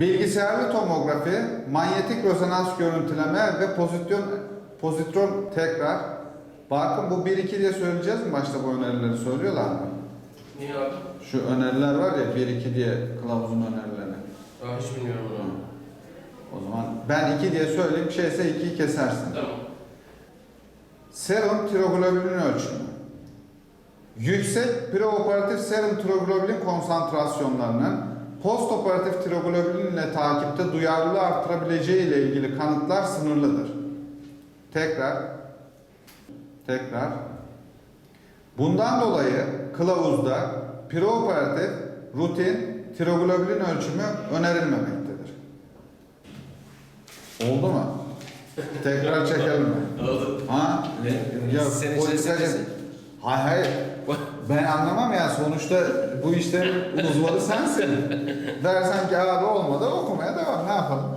Bilgisayarlı tomografi, manyetik rezonans görüntüleme ve pozisyon pozitron tekrar. Bakın bu 1-2 diye söyleyeceğiz mi başta bu önerileri söylüyorlar mı? Niye abi? Şu öneriler var ya 1-2 diye kılavuzun önerileri. Aa, hiç bilmiyorum onu. O zaman ben 2 diye söyleyeyim şeyse 2'yi kesersin. Tamam. Serum tiroglobulin ölçümü. Yüksek preoperatif serum tiroglobulin konsantrasyonlarının postoperatif tiroglobulin ile takipte duyarlılığı artırabileceği ile ilgili kanıtlar sınırlıdır. Tekrar, tekrar. Bundan dolayı kılavuzda preoperatif rutin tiroglobulin ölçümü önerilmemektedir. Oldu mu? Tekrar çekelim mi? Oldu. Ha? Ne? Ya politikacı. Hayır hayır. Ben anlamam ya. Sonuçta bu işte uzmanı sensin. Dersen ki abi olmadı okumaya devam. Ne yapalım?